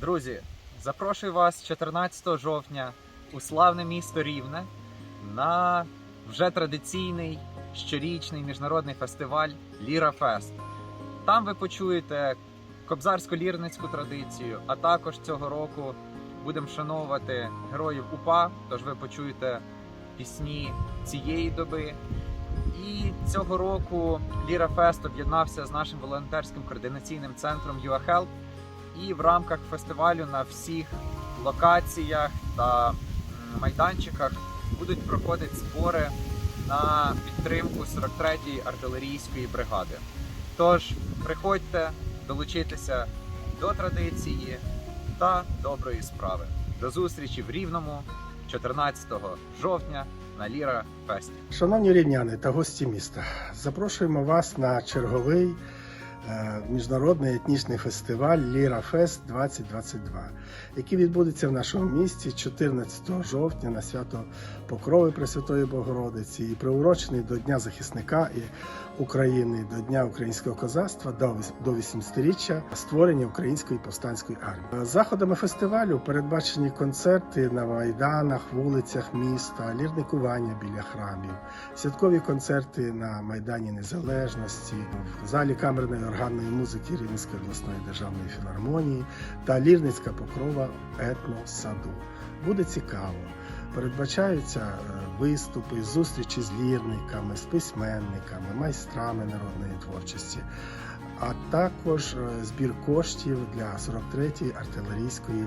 Друзі, запрошую вас 14 жовтня у славне місто Рівне на вже традиційний щорічний міжнародний фестиваль Ліра Фест. Там ви почуєте кобзарсько-лірницьку традицію, а також цього року будемо вшановувати героїв УПА, тож ви почуєте пісні цієї доби. І цього року Ліра Фест об'єднався з нашим волонтерським координаційним центром UAHelp і в рамках фестивалю на всіх локаціях та майданчиках будуть проходити збори на підтримку 43-ї артилерійської бригади. Тож приходьте долучитися до традиції та доброї справи. До зустрічі в Рівному 14 жовтня на Ліра Фесті. Шановні рівняни та гості міста, запрошуємо вас на черговий міжнародний етнічний фестиваль Ліра Фест 2022, який відбудеться в нашому місті 14 жовтня на свято Покрови Пресвятої Богородиці і приурочений до Дня захисника і України, до Дня українського козацтва до віс- до 80-річчя створення української повстанської армії. Заходами фестивалю передбачені концерти на майданах, вулицях міста, лірникування біля храмів, святкові концерти на Майдані Незалежності, в залі камерної органної музики Рівненської обласної державної філармонії та лірницька покрова етносаду. Буде цікаво. Передбачаються е, виступи, зустрічі з лірниками, з письменниками, майстрами народної творчості, а також е, збір коштів для 43-ї артилерійської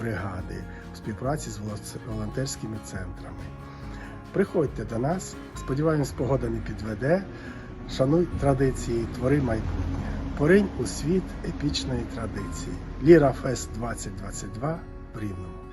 бригади у співпраці з волонтерськими центрами. Приходьте до нас, сподіваємось, погода не підведе. Шануй традиції, твори майбутнє. Поринь у світ епічної традиції. Ліра Фест 2022 в Рівному.